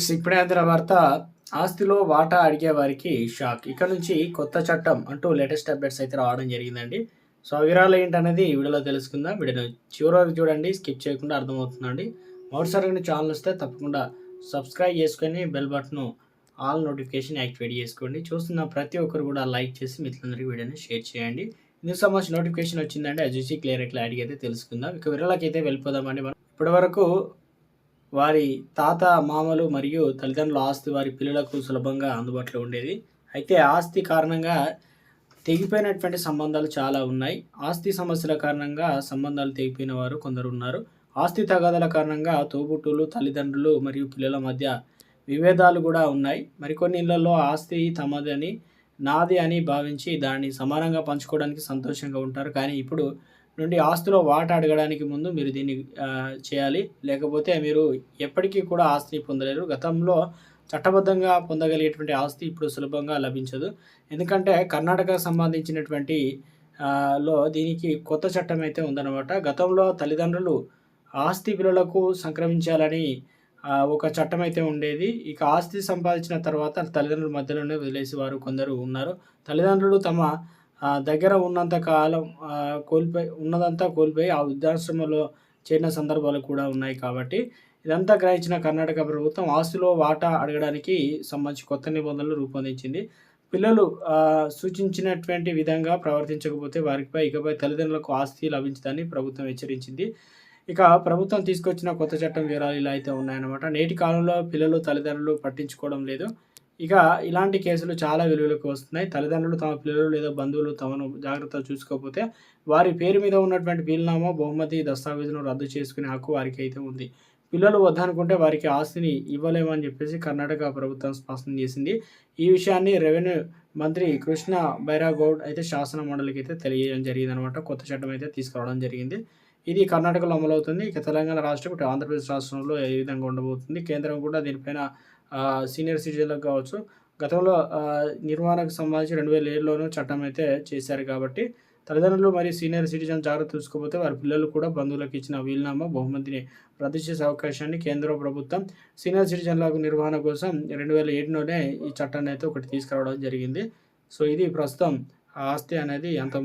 Friends ఇప్పుడే అందిన వార్త ఆస్తిలో వాటా అడిగే వారికి షాక్. ఇక్కడ నుంచి కొత్త చట్టం అంటూ లేటెస్ట్ అప్డేట్స్ అయితే రావడం జరిగిందండి. సో ఆ వివరాలు ఏంటనేది వీడియోలో తెలుసుకుందాం. వీడియోని చివరి వరకు చూడండి స్కిప్ చేయకుండా అర్థమవుతుందండి. మొదటిసారి ఛానల్ వస్తే తప్పకుండా సబ్స్క్రైబ్ చేసుకొని bell button all notification activate చేసుకోండి. చూస్తున్న ప్రతి ఒక్కరు కూడా లైక్ చేసి మిత్రులందరికీ వీడియోని షేర్ చేయండి. ఇందుకు సంబంధించిన నోటిఫికేషన్ వచ్చిందంటే అది చూసి క్లియర్ క్లారిటీ అయితే తెలుసుకుందాం. ఇక వివరాలకైతే అయితే వెళ్ళిపోదామండి మనం. ఇప్పటివరకు వారి తాత మామలు మరియు తల్లిదండ్రుల ఆస్తి వారి పిల్లలకు సులభంగా అందుబాటులో ఉండేది. అయితే ఆస్తి కారణంగా తెగిపోయినటువంటి సంబంధాలు చాలా ఉన్నాయి. ఆస్తి సమస్యల కారణంగా సంబంధాలు తెగిపోయిన వారు కొందరు ఉన్నారు. ఆస్తి తగాదాల కారణంగా తోబుట్టులు తల్లిదండ్రులు మరియు పిల్లల మధ్య విభేదాలు కూడా ఉన్నాయి. మరికొన్ని ఇళ్ళలో ఆస్తి తమదని నాది అని భావించి దాన్ని సమానంగా పంచుకోవడానికి సంతోషంగా ఉంటారు. కానీ ఇప్పుడు నుండి ఆస్తిలో వాటా అడగడానికి ముందు మీరు దీన్ని చేయాలి. లేకపోతే మీరు ఎప్పటికీ కూడా ఆస్తిని పొందలేరు. గతంలో చట్టబద్ధంగా పొందగలిగేటువంటి ఆస్తి ఇప్పుడు సులభంగా లభించదు. ఎందుకంటే కర్ణాటకకు సంబంధించినటువంటి లో దీనికి కొత్త చట్టం అయితే ఉందన్నమాట. గతంలో తల్లిదండ్రులు ఆస్తి పిల్లలకు సంక్రమించాలని ఒక చట్టం అయితే ఉండేది. ఇక ఆస్తి సంపాదించిన తర్వాత తల్లిదండ్రుల మధ్యలోనే వదిలేసి వారు కొందరు ఉన్నారు. తల్లిదండ్రులు తమ దగ్గర ఉన్నంత కాలం కోల్పోయి ఉన్నదంతా కోల్పోయి ఆ వృద్ధాశ్రమంలో చేరిన సందర్భాలు కూడా ఉన్నాయి కాబట్టి ఇదంతా గ్రహించిన కర్ణాటక ప్రభుత్వం ఆస్తిలో వాటా అడగడానికి సంబంధించి కొత్త నిబంధనలు రూపొందించింది. పిల్లలు సూచించినటువంటి విధంగా ప్రవర్తించకపోతే వారిపై ఇకపై తల్లిదండ్రులకు ఆస్తి లభించదని ప్రభుత్వం హెచ్చరించింది. ఇక ప్రభుత్వం తీసుకొచ్చిన కొత్త చట్టం వివరాలు ఇలా అయితే ఉన్నాయన్నమాట. నేటి కాలంలో పిల్లలు తల్లిదండ్రులు పట్టించుకోవడం లేదు. ఇక ఇలాంటి కేసులు చాలా విలువలకు వస్తున్నాయి. తల్లిదండ్రులు తమ పిల్లలు లేదా బంధువులు తమను జాగ్రత్తగా చూసుకోకపోతే వారి పేరు మీద ఉన్నటువంటి వీలునామా బహుమతి దస్తావేజును రద్దు చేసుకునే హక్కు వారికి అయితే ఉంది. పిల్లలు వద్దనుకుంటే వారికి ఆస్తిని ఇవ్వలేమని చెప్పేసి కర్ణాటక ప్రభుత్వం స్పష్టం చేసింది. ఈ విషయాన్ని రెవెన్యూ మంత్రి కృష్ణ బైరాగౌడ్ అయితే శాసన మండలికి అయితే తెలియజేయడం జరిగింది అనమాట కొత్త చట్టం అయితే తీసుకురావడం జరిగింది. ఇది కర్ణాటకలో అమలవుతుంది. ఇక తెలంగాణ రాష్ట్రం ఆంధ్రప్రదేశ్ రాష్ట్రంలో ఏ విధంగా ఉండబోతుంది? కేంద్రం కూడా దీనిపైన సీనియర్ సిటిజన్లకు కావచ్చు. గతంలో నిర్మాణకు నిర్వహణకు సంబంధించి రెండు వేల ఏడులోనూ చట్టం అయితే చేశారు కాబట్టి తల్లిదండ్రులు మరియు సీనియర్ సిటిజన్ జాగ్రత్త చూసుకోకపోతే వారి పిల్లలు కూడా బంధువులకు ఇచ్చిన వీలునామా బహుమతిని రద్దు చేసే అవకాశాన్ని కేంద్ర ప్రభుత్వం సీనియర్ సిటిజన్లకు నిర్వహణ కోసం రెండు వేల ఏడులోనే ఈ చట్టాన్ని అయితే ఒకటి తీసుకురావడం జరిగింది. సో ఇది ప్రస్తుతం ఆ ఆస్తి అనేది అంత